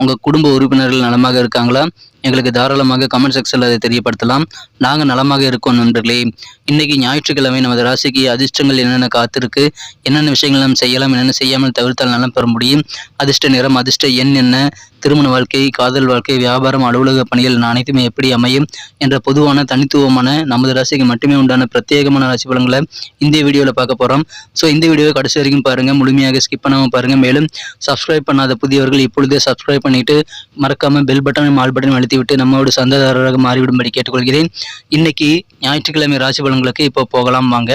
உங்க குடும்ப உறுப்பினர்கள் நலமாக இருக்காங்களா? எங்களுக்கு தாராளமாக கமெண்ட் செக்ஷனில் அதை தெரியப்படுத்தலாம். நாங்கள் நலமாக இருக்கோம் நண்பர்களே. இன்னைக்கு ஞாயிற்றுக்கிழமை நமது ராசிக்கு அதிர்ஷ்டங்கள் என்னென்ன காத்திருக்கு? என்னென்ன விஷயங்கள் நாம் செய்யலாம்? என்னென்ன செய்யாமல் தவிர்த்தால் நலம் பெற முடியும்? அதிர்ஷ்ட நிறம் அதிர்ஷ்ட எண் என்ன? திருமண வாழ்க்கை காதல் வாழ்க்கை வியாபாரம் அலுவலக பணிகள் அனைத்துமே எப்படி அமையும்? என்ற பொதுவான தனித்துவமான நமது ராசிக்கு மட்டுமே உண்டான பிரத்யேகமான ராசி பலன்களை இந்த வீடியோவில் பார்க்க போகிறோம் ஸோ இந்த வீடியோவை கடைசி வரைக்கும் பாருங்கள் முழுமையாக ஸ்கிப் பண்ணாமல் பாருங்கள் மேலும் சப்ஸ்கிரைப் பண்ணாத புதியவர்கள் இப்பொழுதே சப்ஸ்கிரைப் பண்ணிட்டு மறக்காம பெல் பட்டனும் ஆல் பட்டனும் அழுத்தி விட்டு நம்மோடு சந்தாதாரராக மாறிவிடும்படி கேட்டுக்கொள்கிறேன். இன்னைக்கு ஞாயிற்றுக்கிழமை ராசி பலன்களுக்கு இப்போ போகலாம் வாங்க.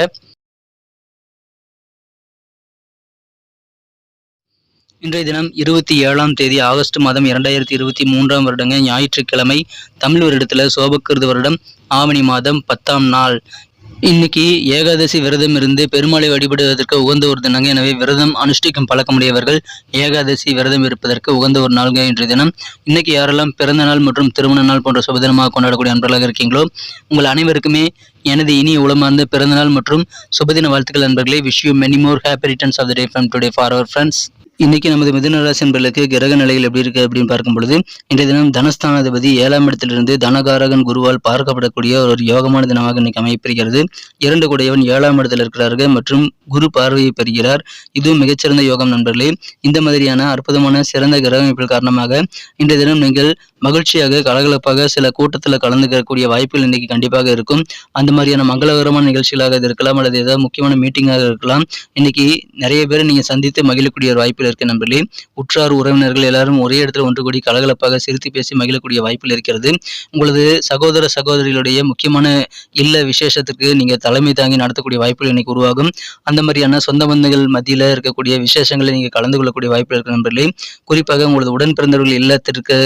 இன்றைய தினம் இருபத்தி ஏழாம் தேதி ஆகஸ்ட் மாதம் இரண்டாயிரத்தி இருபத்தி மூன்றாம் வருடங்க ஞாயிற்றுக்கிழமை தமிழ் வருடத்தில் சோபக்கிருது வருடம் ஆவணி மாதம் பத்தாம் நாள். இன்னைக்கு ஏகாதசி விரதம் இருந்து பெருமாளை வழிபடுவதற்கு உகந்த ஒரு தினங்க. எனவே விரதம் அனுஷ்டிக்கும் பழக்கமுடையவர்கள் ஏகாதசி விரதம் இருப்பதற்கு உகந்த ஒரு நாள்ங்க இன்றைய தினம். இன்னைக்கு யாரெல்லாம் பிறந்த நாள் மற்றும் திருமண நாள் போன்ற சுபதினமாக கொண்டாடக்கூடிய அன்பர்களாக இருக்கீங்களோ உங்கள் அனைவருக்குமே எனது இனிய உளமார்ந்த பிறந்தநாள் மற்றும் சுபதின வாழ்த்துக்கள் நண்பர்களே wish you many more happy returns of the day from today for our friends இன்னைக்கு நமது மிதுன ராசி என்பர்களுக்கு கிரக நிலையில் எப்படி இருக்கு அப்படின்னு பார்க்கும் பொழுது இன்றைய தினம் தனஸ்தானாதிபதி ஏழாம் இடத்திலிருந்து தனகாரகன் குருவால் பார்க்கப்படக்கூடிய ஒரு யோகமான தினமாக இன்னைக்கு அமைப்பிருக்கிறது இரண்டு கூடையவன் ஏழாம் இடத்தில் இருக்கிறார்கள் மற்றும் குரு பார்வையை பெறுகிறார். இதுவும் மிகச்சிறந்த யோகம் நண்பர்களே. இந்த மாதிரியான அற்புதமான சிறந்த கிரக அமைப்பில் காரணமாக இன்றைய தினம் நீங்கள் மகிழ்ச்சியாக கலகலப்பாக சில கூட்டத்தில் கலந்துக்கக்கூடிய வாய்ப்புகள் இன்னைக்கு கண்டிப்பாக இருக்கும். அந்த மாதிரியான மங்களகரமான நிகழ்ச்சிகளாக இது இருக்கலாம் அல்லது ஏதாவது முக்கியமான மீட்டிங்காக இருக்கலாம். இன்னைக்கு நிறைய பேர் நீங்க சந்தித்து மகிழக்கூடிய ஒரு வாய்ப்பில் இருக்கு நண்பர்களே. உற்றார் உறவினர்கள் எல்லாரும் ஒரே இடத்துல ஒன்று கூடி கலகலப்பாக சிரித்து பேசி மகிழக்கூடிய வாய்ப்பில் இருக்கிறது. உங்களது சகோதர சகோதரிகளுடைய முக்கியமான இல்ல விசேஷத்துக்கு நீங்க தலைமை தாங்கி நடத்தக்கூடிய வாய்ப்புகள் இன்னைக்கு உருவாகும். அந்த மாதிரியான சொந்த பந்தங்கள் மத்தியில் இருக்கக்கூடிய விசேஷங்களை நீங்க கலந்து கொள்ளக்கூடிய வாய்ப்பு இருக்கு நண்பர்களே. குறிப்பாக உங்களது உடன் பிறந்தவர்கள் இல்லத்திற்கு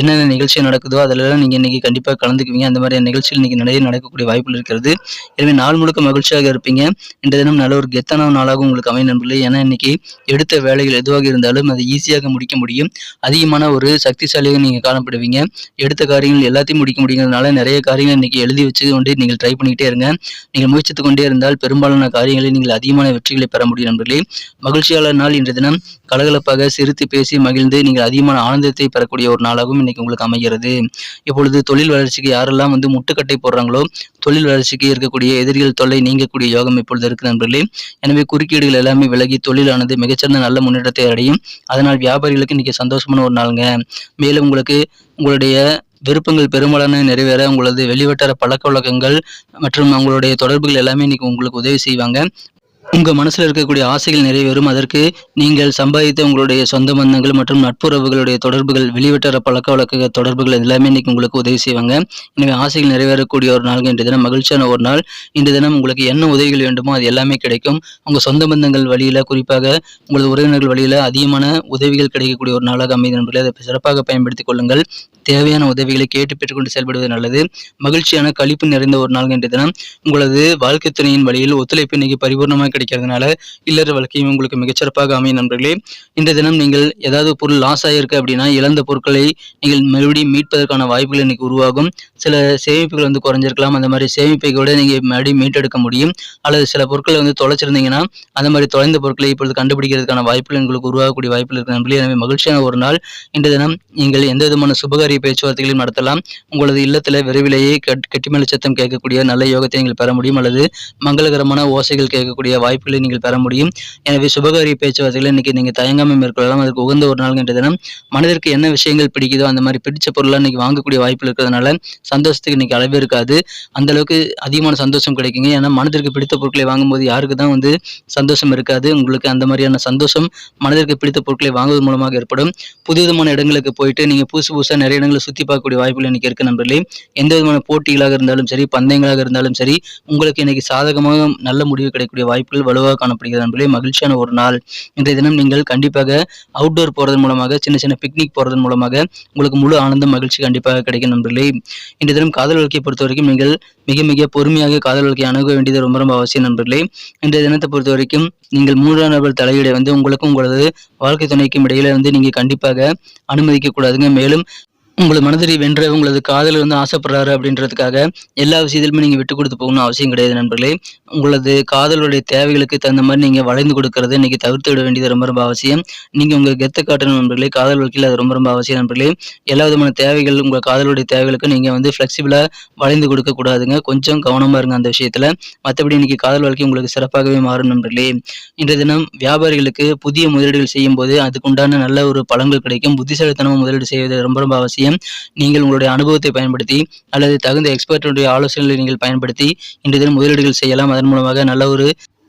என்னென்ன நிகழ்ச்சி நடக்குதோ அதிலெல்லாம் நீங்கள் இன்னைக்கு கண்டிப்பாக கலந்துக்குவீங்க. அந்த மாதிரியான நிகழ்ச்சிகள் இன்னைக்கு நிறைய நடக்கக்கூடிய வாய்ப்புகள் இருக்கிறது. எனவே நாள் முழுக்க மகிழ்ச்சியாக இருப்பீங்க. இந்த தினம் நல்ல ஒரு கெத்தான நாளாக உங்களுக்கு அமைய நண்பர்களே. ஏன்னா இன்னைக்கு எடுத்த வேலைகள் எதுவாக இருந்தாலும் அதை ஈஸியாக முடிக்க முடியும். அதிகமான ஒரு சக்திசாலியாக நீங்கள் காணப்படுவீங்க. எடுத்த காரியங்கள் எல்லாத்தையும் முடிக்க முடியுங்கிறதுனால நிறைய காரியங்கள் இன்னைக்கு எழுதி வச்சு கொண்டு நீங்கள் ட்ரை பண்ணிக்கிட்டே இருங்க. நீங்கள் முயற்சித்து கொண்டே இருந்தால் பெரும்பாலான காரியங்களில் நீங்கள் அதிகமான வெற்றிகளை பெற முடியும் நண்பர்களே. மகிழ்ச்சியாளர் நாள் இன்றைய தினம். கலகலப்பாக சிரித்து பேசி மகிழ்ந்து நீங்கள் அதிகமான ஆனந்தத்தை பெறக்கூடிய ஒரு நாளாகவும் இன்னைக்கு உங்களுக்கு அமைகிறது. இப்பொழுது தொழில் வளர்ச்சிக்கு யாரெல்லாம் வந்து முட்டுக்கட்டை போடுறாங்களோ தொழில் வளர்ச்சிக்கு இருக்கக்கூடிய எதிரிகள் தொல்லை நீங்கக்கூடிய யோகம் இப்பொழுது இருக்கு நண்பர்களே. எனவே குறுக்கீடுகள் எல்லாமே விலகி தொழிலானது மிகச்சிறந்த நல்ல முன்னேற்றத்தை அடையும். அதனால் வியாபாரிகளுக்கு இன்னைக்கு சந்தோஷமான ஒரு நாளுங்க. மேலும் உங்களுக்கு உங்களுடைய விருப்பங்கள் பெரும்பாலான நிறைவேற உங்களது வெளிவட்டார பழக்க வழக்கங்கள் மற்றும் உங்களுடைய தொடர்புகள் எல்லாமே இன்னைக்கு உங்களுக்கு உதவி செய்வாங்க. உங்க மனசில் இருக்கக்கூடிய ஆசைகள் நிறைவேறும். அதற்கு நீங்கள் சம்பாதித்த உங்களுடைய சொந்த பந்தங்கள் மற்றும் நட்புறவுகளுடைய தொடர்புகள் வெளிவட்டார பழக்க வழக்க தொடர்புகள் எல்லாமே இன்னைக்கு உங்களுக்கு உதவி செய்வாங்க. எனவே ஆசைகள் நிறைவேறக்கூடிய ஒரு நாள் இன்றைய தினம் மகிழ்ச்சியான ஒரு நாள். இன்றைய தினம் உங்களுக்கு என்ன உதவிகள் வேண்டுமோ அது எல்லாமே கிடைக்கும். உங்க சொந்த பந்தங்கள் வழியில குறிப்பாக உங்களது உறவினர்கள் வழியில் அதிகமான உதவிகள் கிடைக்கக்கூடிய ஒரு நாளாக அமைதி நண்பர்களே. அதை சிறப்பாக பயன்படுத்திக் கொள்ளுங்கள். தேவையான உதவிகளை கேட்டு பெற்றுக்கொண்டு செயல்படுவது நல்லது. மகிழ்ச்சியான கழிப்பு நிறைந்த ஒரு நாள் இன்றைய தினம். உங்களது வாழ்க்கை துணையின் வழியில் ஒத்துழைப்பு இன்னைக்கு பரிபூர்ணமாக கிடைக்கிறதுனால இல்லற வாழ்க்கையும் உங்களுக்கு மிகச்சிறப்பாக அமையும் நண்பர்களே. இந்த தினம் நீங்கள் ஏதாவது பொருள் லாஸ் ஆகிருக்கு அப்படின்னா இழந்த பொருட்களை நீங்கள் மறுபடியும் மீட்பதற்கான வாய்ப்புகள் இன்னைக்கு உருவாகும். சில சேமிப்புகள் வந்து குறைஞ்சிருக்கலாம். அந்த மாதிரி சேமிப்பை கூட நீங்கள் மறுபடியும் மீட்டெடுக்க முடியும். அல்லது சில பொருட்களை வந்து தொலைச்சிருந்தீங்கன்னா அந்த மாதிரி தொலைந்த பொருட்களை இப்பொழுது கண்டுபிடிக்கிறதுக்கான வாய்ப்புகள் உங்களுக்கு உருவாகக்கூடிய வாய்ப்புகள் இருக்கு நண்பர்களே. எனவே மகிழ்ச்சியான ஒரு நாள். இன்றைய தினம் நீங்கள் எந்த விதமான சுபகாரிய பேச்சுவார்த்தைகளையும் நடத்தலாம். உங்களது இல்லத்தில் விரைவிலேயே கட் கெட்டிமலை சத்தம் கேட்கக்கூடிய நல்ல யோகத்தை நீங்கள் பெற முடியும். அல்லது மங்களகரமான ஓசைகள் கேட்கக்கூடிய வாய்ப்புகளை நீங்கள் பெற முடியும். எனவே சுபகாரிய பேச்சுவார்த்தைகளை இன்னைக்கு நீங்கள் தயங்காமல் மேற்கொள்ளலாம். அதுக்கு உகந்த ஒரு நாள் என்ற தினம் மனதிற்கு என்ன விஷயங்கள் பிடிக்குதோ அந்த மாதிரி பிடிச்ச பொருளாக இன்னைக்கு வாங்கக்கூடிய வாய்ப்பு இருக்கிறதுனால சந்தோஷத்துக்கு இன்னைக்கு அளவே இருக்காது. அந்த அளவுக்கு அதிகமான சந்தோஷம் கிடைக்குங்க. ஏன்னா மனதிற்கு பிடித்த பொருட்களை வாங்கும்போது யாருக்கு தான் வந்து சந்தோஷம் இருக்காது. உங்களுக்கு அந்த மாதிரியான சந்தோஷம் மனதிற்கு பிடித்த பொருட்களை வாங்குவது மூலமாக ஏற்படும். புது விதமான இடங்களுக்கு போயிட்டு நீங்கள் புதுசு புதுசாக நிறைய இடங்களை சுற்றி பார்க்கக்கூடிய வாய்ப்புகள் இன்னைக்கு இருக்கு நண்பர்களே. எந்த விதமான போட்டிகளாக இருந்தாலும் சரி பந்தயங்களாக இருந்தாலும் சரி உங்களுக்கு இன்னைக்கு சாதகமாக நல்ல முடிவு கிடைக்கக்கூடிய வாய்ப்பு வாய்ப்புகள் வலுவாக காணப்படுகிறது நண்பர்களே மகிழ்ச்சியான ஒரு நாள். இன்றைய தினம் நீங்கள் கண்டிப்பாக அவுட்டோர் போறதன் மூலமாக சின்ன சின்ன பிக்னிக் போறதன் மூலமாக உங்களுக்கு முழு ஆனந்தம் மகிழ்ச்சி கண்டிப்பாக கிடைக்கும் நண்பர்களே. இன்றைய தினம் காதல் வாழ்க்கையை பொறுத்த வரைக்கும் நீங்கள் மிக மிக பொறுமையாக காதல் வாழ்க்கையை அணுக வேண்டியது ரொம்ப ரொம்ப அவசியம் நண்பர்களே. இன்றைய தினத்தை பொறுத்த வரைக்கும் நீங்கள் மூன்றாம் நபர் தலையீட வந்து உங்களுக்கும் உங்களது வாழ்க்கை துணைக்கும் இடையில வந்து நீங்க கண்டிப்பாக அனுமதிக்க கூடாதுங்க. மேலும் உங்களது மனதில் வென்ற உங்களது காதல் வந்து ஆசைப்படுறாரு அப்படின்றதுக்காக எல்லா விஷயத்திலுமே நீங்கள் விட்டு கொடுத்து போகணும்னு அவசியம் கிடையாது நண்பர்களே. உங்களது காதலுடைய தேவைகளுக்கு தகுந்த மாதிரி நீங்கள் வளைந்து கொடுக்கறது இன்னைக்கு தவிர்த்து விட வேண்டியது ரொம்ப ரொம்ப அவசியம். நீங்கள் உங்கள் கெத்தை காட்டணும் நண்பர்களே காதல் வாழ்க்கையில் அது ரொம்ப ரொம்ப அவசியம் நண்பர்களே. எல்லா விதமான தேவைகள் உங்கள் காதலுடைய தேவைகளுக்கு நீங்கள் வந்து ஃப்ளெக்சிபிளாக வளைந்து கொடுக்க கூடாதுங்க. கொஞ்சம் கவனமாக இருங்க அந்த விஷயத்தில். மற்றபடி இன்னைக்கு காதல் வாழ்க்கை உங்களுக்கு சிறப்பாகவே மாறும் நண்பர்களே. இன்றைய தினம் வியாபாரிகளுக்கு புதிய முதலீடுகள் செய்யும் போது அதுக்குண்டான நல்ல ஒரு பலன்கள் கிடைக்கும். புத்திசாலித்தனமாக முதலீடு செய்வது ரொம்ப ரொம்ப அவசியம். நீங்கள் உங்களுடைய அனுபவத்தை பயன்படுத்தி அல்லது தகுந்த எக்ஸ்பர்ட்டுடைய ஆலோசனைகளை நீங்கள் பயன்படுத்தி இன்று தினம் முதலீடுகள் செய்யலாம். அதன் மூலமாக நல்ல ஒரு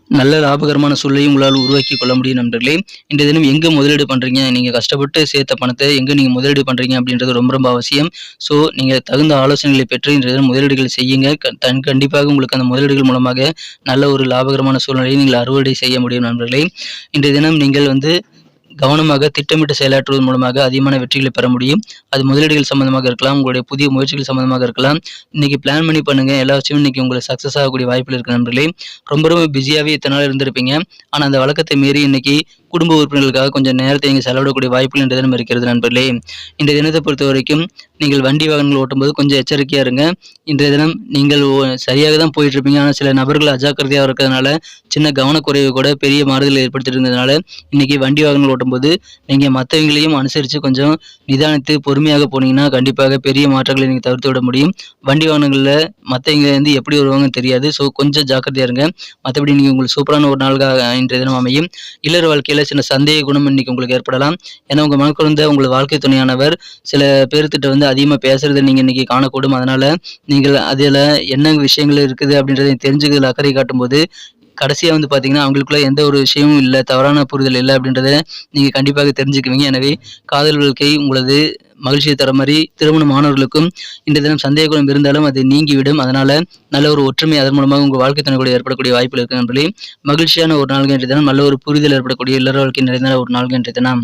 நல்ல லாபகரமான சூழலை உங்களால் உருவாக்கி கொள்ள முடியும் நண்பர்களே. இன்றைய தினம் எங்கே முதலீடு பண்ணுறீங்க நீங்கள் கஷ்டப்பட்டு சேர்த்த பணத்தை எங்கே நீங்கள் முதலீடு பண்ணுறீங்க அப்படின்றது ரொம்ப ரொம்ப அவசியம். ஸோ நீங்கள் தகுந்த ஆலோசனைகளை பெற்று இன்றைய தினம் முதலீடுகள் செய்யுங்க. தன் கண்டிப்பாக உங்களுக்கு அந்த முதலீடுகள் மூலமாக நல்ல ஒரு லாபகரமான சூழ்நிலையை நீங்கள் அறுவடை செய்ய முடியும் நண்பர்களே. இன்றைய தினம் நீங்கள் வந்து கவனமாக திட்டமிட்டு செயலாற்றுவதன் மூலமாக அதிகமான வெற்றிகளை பெற முடியும். அது முதலீடுகள் சம்பந்தமாக இருக்கலாம் உங்களுடைய புதிய முயற்சிகள் சம்பந்தமாக இருக்கலாம். இன்னைக்கு பிளான் பண்ணி பண்ணுங்க. எல்லா விஷயமும் இன்னைக்கு உங்களுக்கு சக்ஸஸ் ஆகக்கூடிய வாய்ப்புகள் இருக்கு நண்பர்களே. ரொம்ப ரொம்ப பிஸியாகவே இத்தனை நாள் இருந்திருப்பீங்க. ஆனால் அந்த வழக்கத்தை மீறி இன்னைக்கு குடும்ப உறுப்பினர்களுக்காக கொஞ்சம் நேரத்தை நீங்கள் செலவிடக்கூடிய வாய்ப்புகள் இன்றைய தினம் இருக்கிறது நண்பர்களே. இன்றைய தினத்தை பொறுத்த வரைக்கும் நீங்கள் வண்டி வாகனங்கள் ஓட்டும்போது கொஞ்சம் எச்சரிக்கையாக இருங்க. இன்றைய தினம் நீங்கள் சரியாக தான் போயிட்டு இருப்பீங்க ஆனால் சில நபர்கள் அஜாக்கிரதையாக இருக்கிறதுனால சின்ன கவனக்குறைவு கூட பெரிய மாறுதல் ஏற்படுத்திட்டு இருந்ததுனால இன்னைக்கு வண்டி வாகனங்கள் ஓட்டும்போது நீங்கள் மற்றவங்களையும் அனுசரித்து கொஞ்சம் நிதானித்து பொறுமையாக போனீங்கன்னா கண்டிப்பாக பெரிய மாற்றங்களை நீங்கள் தவிர்த்து விட முடியும். வண்டி வாகனங்களில் மற்றவங்க வந்து எப்படி வருவாங்கன்னு தெரியாது. ஸோ கொஞ்சம் ஜாக்கிரதையாக இருங்க. மற்றபடி நீங்கள் உங்களுக்கு சூப்பரான ஒரு நாளாக இன்றைய தினம் அமையும். இல்லற வாழ்க்கையில் சின்ன சந்தேக குணம் இன்னைக்கு உங்களுக்கு ஏற்படலாம். ஏன்னா உங்கள் மனக்குழந்த உங்கள் வாழ்க்கை துணையானவர் சில பேர்த்திட்ட வந்து அதிகமாக பேசுறதை நீங்கள் இன்னைக்கு காணக்கூடும். அதனால நீங்கள் அதில் என்ன விஷயங்கள் இருக்குது அப்படின்றத தெரிஞ்சுக்கிறதுல அக்கறை காட்டும்போது கடைசியாக வந்து பார்த்தீங்கன்னா அவங்களுக்குள்ள எந்த ஒரு விஷயமும் இல்லை தவறான புரிதல் இல்லை அப்படின்றத நீங்கள் கண்டிப்பாக தெரிஞ்சுக்குவீங்க. எனவே காதல் வாழ்க்கை உங்களது மகிழ்ச்சியை தர மாதிரி திருமணமானவர்களுக்கும் இந்த தினம் சந்தேக குணம் இருந்தாலும் அது நீங்கிவிடும். அதனால நல்ல ஒரு ஒற்றுமை அதன் மூலமாக உங்கள் வாழ்க்கை துணை கூட ஏற்படக்கூடிய வாய்ப்புகள் இருக்கு நண்பர்களே. மகிழ்ச்சியான ஒரு நாள் இன்றைய தினம் நல்ல ஒரு புரிதல் ஏற்படக்கூடிய இல்லற வாழ்க்கை நிறைந்த ஒரு நாள்கள் இன்றைய தினம்.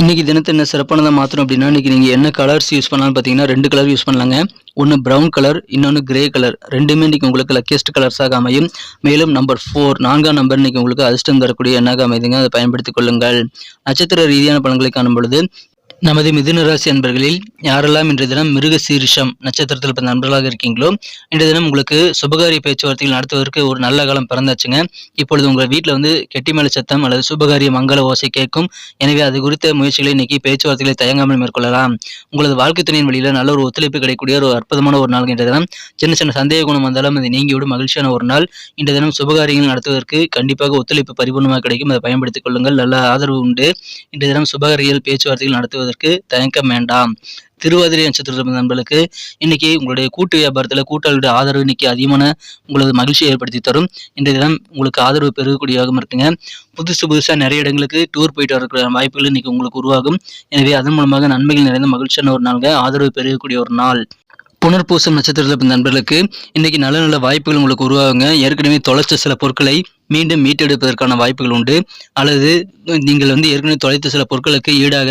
இன்றைக்கி தினத்தை என்ன சிறப்பானதாக மாற்றணும் அப்படின்னா இன்னைக்கு நீங்கள் என்ன கலர்ஸ் யூஸ் பண்ணலாம்னு பார்த்தீங்கன்னா ரெண்டு கலர் யூஸ் பண்ணலாங்க. ஒன்று ப்ரௌன் கலர் இன்னொன்று கிரே கலர் ரெண்டுமே இன்றைக்கி உங்களுக்கு லக்கியஸ்ட் கலர்ஸாக அமையும். மேலும் நம்பர் ஃபோர் நான்காம் நம்பர் இன்றைக்கி உங்களுக்கு அதிர்ஷ்டம் தரக்கூடிய எண்ணாக அமைதுங்க. அதை பயன்படுத்திக் கொள்ளுங்கள். நட்சத்திர ரீதியான பலன்களை காணும் பொழுது நமது மிதுன ராசி அன்பர்களில் யாரெல்லாம் இன்றைய தினம் மிருக சீரிஷம் நட்சத்திரத்தில் பிறந்த நண்பர்களாக இருக்கீங்களோ இன்றைய தினம் உங்களுக்கு சுபகாரிய பேச்சுவார்த்தைகள் நடத்துவதற்கு ஒரு நல்ல காலம் பிறந்தாச்சுங்க. இப்பொழுது உங்கள் வீட்டில் வந்து கெட்டிமேல சத்தம் அல்லது சுபகாரிய மங்கள ஓசை கேட்கும். எனவே அது குறித்த முயற்சிகளை இன்னைக்கு பேச்சுவார்த்தைகளை தயங்காமல் மேற்கொள்ளலாம். உங்களது வாழ்க்கை துணையின் வழியில் நல்ல ஒரு ஒத்துழைப்பு கிடைக்கக்கூடிய ஒரு அற்புதமான ஒரு நாள் இன்றைய தினம். சின்ன சின்ன சந்தேக குணம் வந்தாலும் அது நீங்கிவிடும். மகிழ்ச்சியான ஒரு நாள். இன்றைய தினம் சுபகாரியங்கள் நடத்துவதற்கு கண்டிப்பாக ஒத்துழைப்பு பரிபூர்ணமாக கிடைக்கும். அதை பயன்படுத்திக் கொள்ளுங்கள். நல்ல ஆதரவு உண்டு. இன்றைய தினம் சுபகாரியல் பேச்சுவார்த்தைகள் நடத்துவதற்கு தயக்கம் வேண்டாம். திருவாதிரை நட்சத்திர நண்பர்களுக்கு இன்னைக்கு உங்களுடைய கூட்டு வியாபாரத்தில் கூட்டாளியுடைய ஆதரவு இன்னைக்கு அதிகமான உங்களது மகிழ்ச்சியை ஏற்படுத்தி தரும். இன்றைய தினம் உங்களுக்கு ஆதரவு பெருகக்கூடியவாகவும் இருக்குங்க புதுசு புதுசாக நிறைய இடங்களுக்கு டூர் போயிட்டு வரக்கூடிய வாய்ப்புகள் இன்னைக்கு உங்களுக்கு உருவாகும். எனவே அதன் மூலமாக நன்மைகள் நிறைந்த மகிழ்ச்சியான ஒரு நாள்ங்க. ஆதரவு பெருகக்கூடிய ஒரு நாள். புனர்பூசம் நட்சத்திரத்தில் பிறந்த நண்பர்களுக்கு இன்றைக்கி நல்ல நல்ல வாய்ப்புகள் உங்களுக்கு உருவாகுங்க. ஏற்கனவே தொலைச்ச சில பொருட்களை மீண்டும் மீட்டெடுப்பதற்கான வாய்ப்புகள் உண்டு. அல்லது நீங்கள் வந்து ஏற்கனவே தொலைத்த சில பொருட்களுக்கு ஈடாக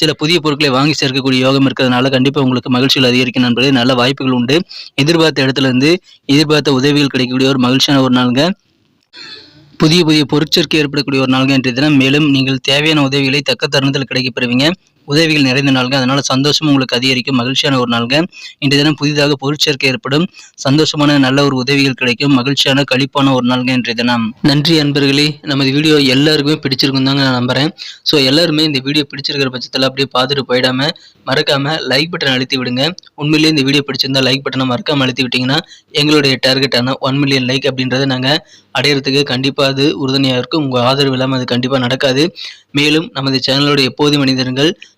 சில புதிய பொருட்களை வாங்கி சேர்க்கக்கூடிய யோகம் இருக்கிறதுனால கண்டிப்பாக உங்களுக்கு மகிழ்ச்சிகள் அதிகரிக்கும் நண்பர்களே. நல்ல வாய்ப்புகள் உண்டு. எதிர்பார்த்த இடத்துல இருந்து எதிர்பார்த்த உதவிகள் கிடைக்கக்கூடிய ஒரு மகிழ்ச்சியான ஒரு நாளுங்க. புதிய புதிய பொருட்சேர்க்கை ஏற்படக்கூடிய ஒரு நாள்கள் இன்றைய தினம். மேலும் நீங்கள் தேவையான உதவிகளை தக்க தருணத்தில் கிடைக்கப் பெறுவீங்க உதவிகள் நிறைந்த நாள்கள். அதனால சந்தோஷம் உங்களுக்கு அதிகரிக்கும். மகிழ்ச்சியான ஒரு நாள்கள் இன்றைய தினம் புதிதாக பொருட்சேர்க்கை ஏற்படும். சந்தோஷமான நல்ல ஒரு உதவிகள் கிடைக்கும். மகிழ்ச்சியான கழிப்பான ஒரு நாள்கள் இன்றைய தினம். நன்றி அன்பர்களே. நமது வீடியோ எல்லாருக்குமே பிடிச்சிருக்கும் தாங்க நான் நம்புறேன். ஸோ எல்லாருமே இந்த வீடியோ பிடிச்சிருக்கிற பட்சத்தில் அப்படியே பார்த்துட்டு போயிடாம மறக்காம லைக் பட்டன் அழுத்தி விடுங்க. உண்மையிலேயே இந்த வீடியோ பிடிச்சிருந்தா லைக் பட்டனை மறக்காம அழுத்தி விட்டீங்கன்னா எங்களுடைய டார்கெட்டான ஒன் மில்லியன் லைக் அப்படின்றத நாங்கள் அடையிறதுக்கு கண்டிப்பாக அது உறுதுணையாக இருக்கும். உங்கள் ஆதரவு இல்லாமல் அது கண்டிப்பாக நடக்காது. மேலும் நமது சேனலோட எப்போது மனிதர்கள்